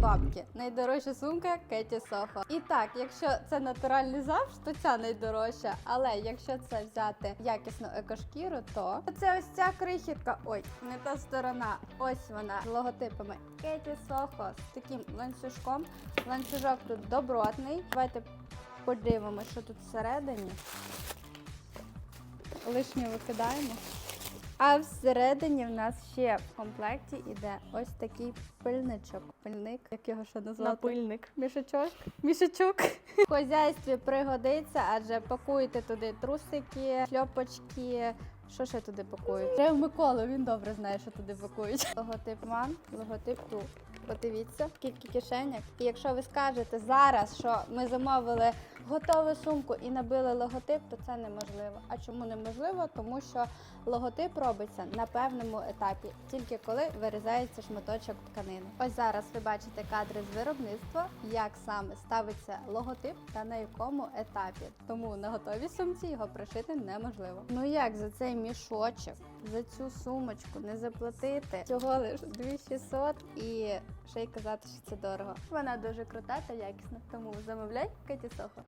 бабки. Найдорожча сумка Кеті Сохо. І так, якщо це натуральний завш, то ця найдорожча. Але якщо це взяти якісну екошкіру, то це ось ця крихітка. Ой, не та сторона. Ось вона з логотипами Кеті Сохо з таким ланцюжком. Ланцюжок тут добротний. Давайте подивимося, що тут всередині. Лишнє викидаємо. А всередині в нас ще в комплекті іде ось такий пильничок. Пильник, як його ще назвати? Напильник. Мішечок. Мішечок. В хозяйстві пригодиться, адже пакуєте туди трусики, шльопочки. Що ще туди пакують? Треба Миколу, він добре знає, що туди пакують. Логотип ман, логотип ту. Подивіться, скільки кишеньок. І якщо ви скажете зараз, що ми замовили готову сумку і набили логотип, то це неможливо. А чому неможливо? Тому що логотип робиться на певному етапі, тільки коли вирізається шматочок тканини. Ось зараз ви бачите кадри з виробництва, як саме ставиться логотип та на якому етапі. Тому на готовій сумці його пришити неможливо. Ну як за цей мішочок, за цю сумочку не заплатити всього лише 2600 і ще й казати, що це дорого. Вона дуже крута та якісна, тому замовляй Кеті Сохо.